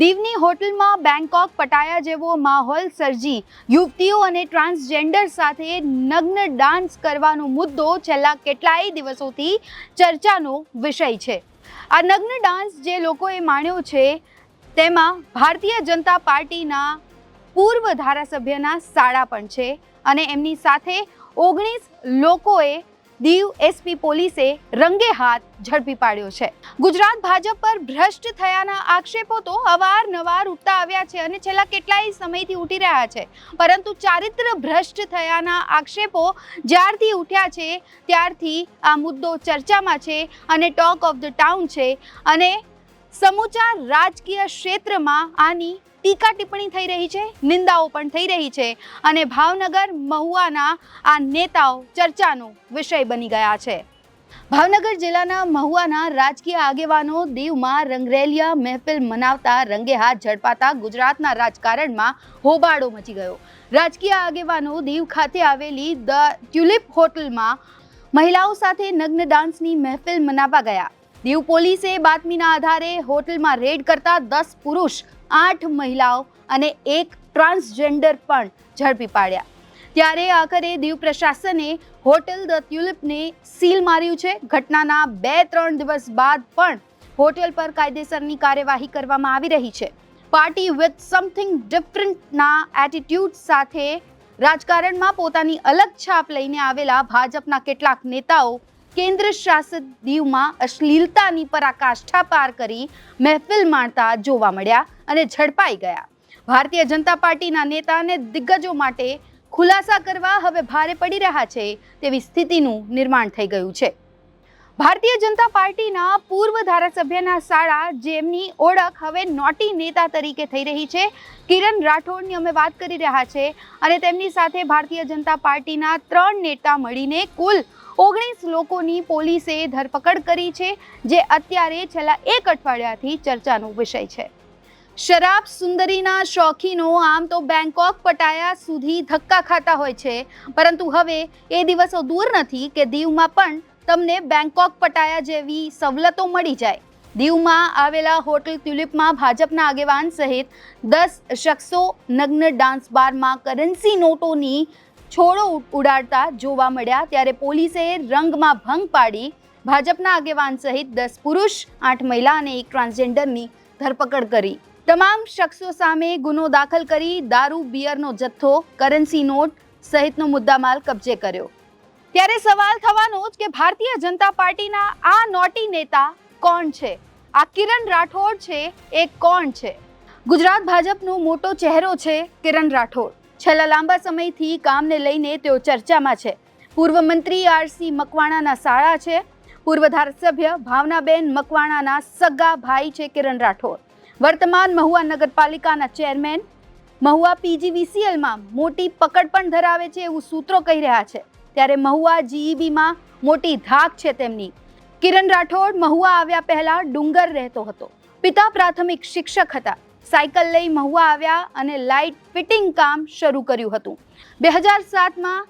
દીવની હોટલમાં Bangkok, Pattaya જેવો માહોલ સર્જી યુવતીઓ અને ટ્રાન્સજેન્ડર સાથે નગ્ન ડાન્સ કરવાનો મુદ્દો છેલ્લા કેટલાય દિવસોથી ચર્ચાનો વિષય છે. આ નગ્ન ડાન્સ જે લોકોએ માણ્યો છે, તેમાં ભારતીય જનતા પાર્ટીના પૂર્વ ધારાસભ્યના સાડા પણ છે અને એમની સાથે ઓગણીસ લોકોએ દીવ એસપી પોલીસે રંગે હાથ ઝડપી પાડ્યો છે. ગુજરાત ભાજપ પર ભ્રષ્ટ થયાના આક્ષેપો તો અવારનવાર ઉઠતા આવ્યા છે અને છેલ્લા કેટલાય સમયથી ઉઠી રહ્યા છે. પરંતુ ચારિત્ર ભ્રષ્ટ થયાના આક્ષેપો જ્યારથી ઉઠ્યા છે, ત્યારથી આ મુદ્દો ચર્ચામાં છે અને ટોક ઓફ ધ ટાઉન છે અને સમૂચા રાજકીય ક્ષેત્રમાં આની ટીકા ટિપ્પણી થઈ રહી છે, નિંદાઓ પણ થઈ રહી છે અને ભાવનગર મહુવાના આ નેતાઓ ચર્ચાનો વિષય બની ગયા છે. ભાવનગર જિલ્લાના મહુવાના રાજકીય આગેવાનો દીવમાં રંગરેલિયા મહેફિલ મનાવતા રંગે હાથ ઝડપાતા ગુજરાતના રાજકારણમાં હોબાળો મચી ગયો. રાજકીય આગેવાનો દીવ ખાતે આવેલી ધ ટ્યુલિપ હોટલમાં મહિલાઓ સાથે નગ્ન ડાન્સની મહેફિલ મનાવવા ગયા. દીવ પોલીસે બાતમીના આધારે હોટલમાં રેડ કરતા દસ પુરુષ, આઠ મહિલાઓ અને એક ટ્રાન્સજેન્ડર પણ ઝડપી પાડ્યા. ત્યારે આખરે દીવ પ્રશાસને હોટેલ ધ ટ્યુલિપને સીલ માર્યું છે. ઘટનાના બે ત્રણ દિવસ બાદ પણ હોટેલ પર કાયદેસરની કાર્યવાહી કરવામાં આવી રહી છે. પાર્ટી વિથ સમથિંગ ડિફરન્ટના એટીટ્યુડ સાથે રાજકારણમાં પોતાની અલગ છાપ લઈને આવેલા ભાજપના કેટલાક નેતાઓ કેન્દ્ર શાસિત દીવમાં અશ્લીલતાની પરાકાષ્ઠા પાર કરી મહેફિલ માણતા જોવા મળ્યા અને ઝડપાઈ ગયા. ભારતીય જનતા પાર્ટીના નેતા અને દિગ્ગજો માટે ખુલાસા કરવા હવે ભારે પડી રહ્યા છે તેવી સ્થિતિનું નિર્માણ થઈ ગયું છે. ભારતીય જનતા પાર્ટીના પૂર્વ ધારાસભ્યના શાળા, જેમની ઓળખ હવે નોટી નેતા તરીકે થઈ રહી છે. કિરણ રાઠોડની અમે વાત કરી રહ્યા છે અને તેમની સાથે ભારતીય જનતા પાર્ટીના ત્રણ નેતા મળીને કુલ ઓગણીસ લોકોની પોલીસે ધરપકડ કરી છે, જે અત્યારે છેલ્લા એક અઠવાડિયાથી ચર્ચાનો વિષય છે. શરાબ સુંદરીના શોખીનો આમ તો બેંકોક પટાયા સુધી ધક્કા ખાતા હોય છે, પરંતુ હવે એ દિવસો દૂર નથી કે દીવમાં પણ તમને બેંકોક પટાયા જેવી સવલતો મળી જાય. દીવમાં આવેલા હોટલ ટ્યુલિપમાં ભાજપના આગેવાન સહિત દસ શખ્સો નગ્ન ડાન્સ બારમાં કરન્સી નોટોની છોડો ઉડાડતા જોવા મળ્યા ત્યારે પોલીસે રંગમાં ભંગ પાડી ભાજપના આગેવાન સહિત દસ પુરુષ, આઠ મહિલા અને એક ટ્રાન્સજેન્ડરની ધરપકડ કરી. તમામ શખ્સો સામે ગુનો દાખલ કરી દારૂ, બિયરનો જથ્થો, કરન્સી નોટ સહિતનો મુદ્દામાલ કબજે કર્યો. ત્યારે સવાલ થવાનો જ કે ભારતીય જનતા પાર્ટીના આ નોટી નેતા કોણ છે? આ કિરણ રાઠોડ છે એ કોણ છે? ગુજરાત ભાજપનો મોટો ચહેરો છે કિરણ રાઠોડ. છેલ્લા લાંબા સમયથી કામને લઈને તેઓ ચર્ચામાં છે. પૂર્વ મંત્રી આરસી મકવાણાના સાળા છે. પૂર્વ ધારાસભ્ય ભાવનાબેન મકવાણાના સગા ભાઈ છે કિરણ રાઠોડ. વર્તમાન મહુવા નગરપાલિકાના ચેરમેન, મહુવા પીજીવીસીએલમાં મોટી પકડ પણ ધરાવે છે એવું સૂત્રો કહી રહ્યા છે. ત્યારે મહુવા જીઈબીમાં મોટી ધાક છે તેમની. કિરણ રાઠોડ મહુવા આવ્યા પહેલા ડુંગર રહેતો હતો. પિતા પ્રાથમિક શિક્ષક હતા. સાયકલ લઈ મહુવા આવ્યા અને લાઇટ ફિટિંગ કામ શરૂ કર્યું હતું. બે હજાર સાતમાં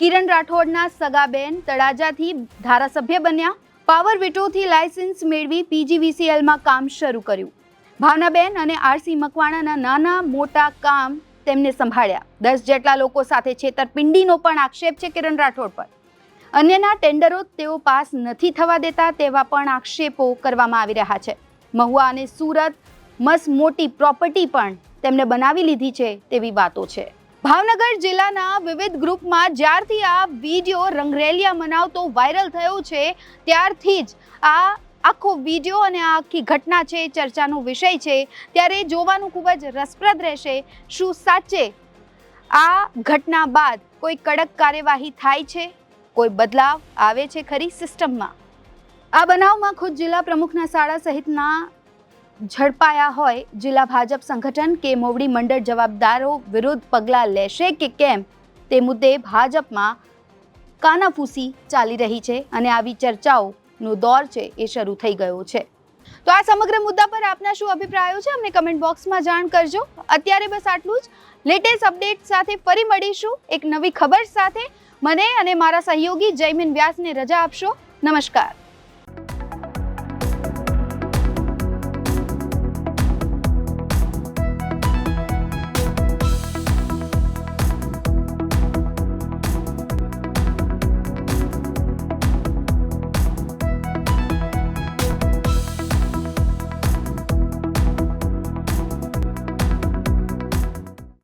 કિરણ રાઠોડના સગાબેન તળાજાથી ધારાસભ્ય બન્યા. પાવર વિટોથી લાયસન્સ મેળવી પીજીવીસીએલમાં કામ શરૂ કર્યું. ભાવનાબેન અને આરસી મકવાણાના નાના મોટા કામ તેમને સંભાળ્યા. દસ જેટલા લોકો સાથે છેતરપિંડીનો પણ આક્ષેપ છે કિરણ રાઠોડ પર. અન્યના ટેન્ડરો તેઓ પાસ નથી થવા દેતા તેવા પણ આક્ષેપો કરવામાં આવી રહ્યા છે. મહુવા અને સુરત મસ મોટી પ્રોપર્ટી પણ તેમને બનાવી લીધી છે તેવી વાતો છે. ભાવનગર જિલ્લાના વિવિધ ગ્રુપમાં જ્યારથી આ વીડિયો રંગરેલિયા મનાવતો વાયરલ થયો છે, ત્યારથી જ આ આખો વીડિયો અને આ આખી ઘટના છે, ચર્ચાનો વિષય છે, ત્યારે જોવાનું ખૂબ જ રસપ્રદ રહેશે. શું સાચે? આ ઘટના બાદ કોઈ કડક કાર્યવાહી થાય છે? કોઈ બદલાવ આવે છે ખરી સિસ્ટમમાં? આ બનાવમાં ખુદ જિલ્લા પ્રમુખના શાળા સહિતના ઝડપાયા હોય, જિલ્લા ભાજપ સંગઠન કે મોવડી મંડળ જવાબદારો વિરુદ્ધ પગલાં લેશે કે કેમ? તે મુદ્દે ભાજપમાં કાનાફૂસી ચાલી રહી છે અને આવી ચર્ચાઓનો દોર છે એ શરૂ થઈ ગયો છે. તો આ સમગ્ર મુદ્દા પર આપના શું અભિપ્રાયો છે? અમને કમેન્ટ બોક્સમાં જાણ કરજો. અત્યારે બસ આટલું જ. લેટેસ્ટ અપડેટ સાથે ફરી મળીશું. એક નવી ખબર સાથે. મને અને મારા સહયોગી જયમીન વ્યાસને રજા આપશો. નમસ્કાર.